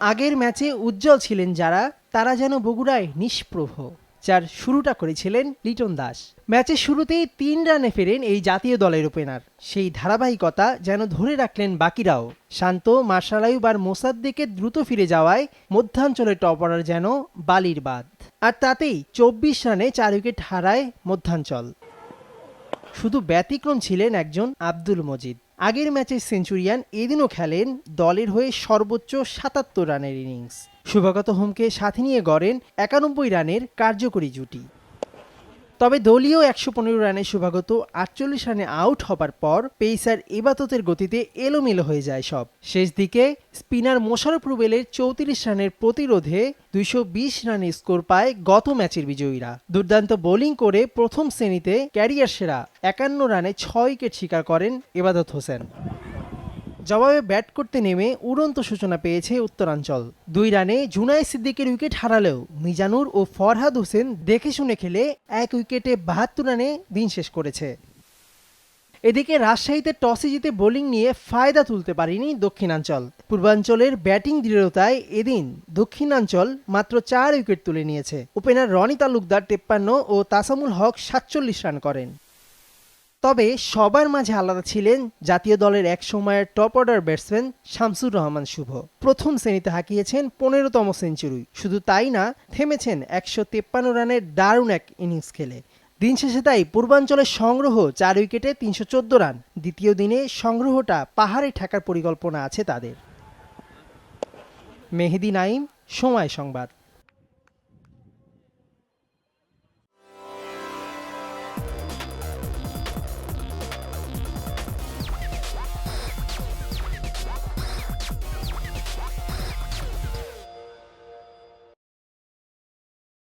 আগের ম্যাচে উজ্জ্বল ছিলেন যারা, তারা যেন বগুড়ায় নিষ্প্রভ, যার শুরুটা করেছিলেন লিটন দাস। ম্যাচের শুরুতেই তিন রানে ফেরেন এই জাতীয় দলের ওপেনার। সেই ধারাবাহিকতা যেন ধরে রাখলেন বাকিরাও। শান্ত মার্শালাইব আর মোসাদ্দেকের দ্রুত ফিরে যাওয়ায় মধ্যাঞ্চলের টপ অর্ডার যেন বালির বাদ আর তাতেই চব্বিশ রানে চার উইকেট হারায় মধ্যাঞ্চল। শুধু ব্যতিক্রম ছিলেন একজন আব্দুল মজিদ। আগের ম্যাচের সেঞ্চুরিয়ান এদিনও খেলেন দলের হয়ে সর্বোচ্চ সাতাত্তর রানের ইনিংস। শুভাগত হোমকে সাথে নিয়ে গড়েন একানব্বই রানের কার্যকরী জুটি। তবে দলীয় একশো পনেরো রানে শুভাগত আটচল্লিশ রানে আউট হবার পর পেইসার এবাততের গতিতে এলোমেলো হয়ে যায় সব। শেষ দিকে স্পিনার মোশারফ রুবেলের চৌত্রিশ রানের প্রতিরোধে দুইশো বিশ রানের স্কোর পায় গত ম্যাচের বিজয়ীরা। দুর্দান্ত বোলিং করে প্রথম শ্রেণীতে ক্যারিয়ার সেরা একান্ন রানে ছয় উইকেট শিকার করেন এবাদত হোসেন। জবাবে ব্যাট করতে নেমে উড়ন্ত সূচনা পেয়েছে উত্তরাঞ্চল। দুই রানে জুনাই সিদ্দিকের উইকেট হারালেও মিজানুর ও ফরহাদ হোসেন দেখে শুনে খেলে এক উইকেটে বাহাত্তর রানে দিন শেষ করেছে। এদিকে রাজশাহীতে টসে জিতে বোলিং নিয়ে ফায়দা তুলতে পারেনি দক্ষিণাঞ্চল। পূর্বাঞ্চলের ব্যাটিং দৃঢ়তায় এদিন দক্ষিণাঞ্চল মাত্র চার উইকেট তুলে নিয়েছে। ওপেনার রনি তালুকদার, তেপ্পান্ন ও তাসামুল হক সাতচল্লিশ রান করেন। তবে সবার মাঝে আলাদা ছিলেন জাতীয় দলের এক সময়ের top order batsman Shamsur Rahman Shuvo. প্রথম শ্রেণীতে হাঁকিয়েছেন পনেরোতম সেঞ্চুরি। শুধু তাই না, থেমেছেন একশো তেপ্পান্ন রানের দারুণ এক ইনিংস খেলে। দিন শেষে তাই পূর্বাঞ্চলের সংগ্রহ চার উইকেটে তিনশো চোদ্দ রান। দ্বিতীয় দিনে সংগ্রহটা পাহাড়ে ঠেকার পরিকল্পনা আছে তাদের। মেহেদি নাইম সময় সংবাদ।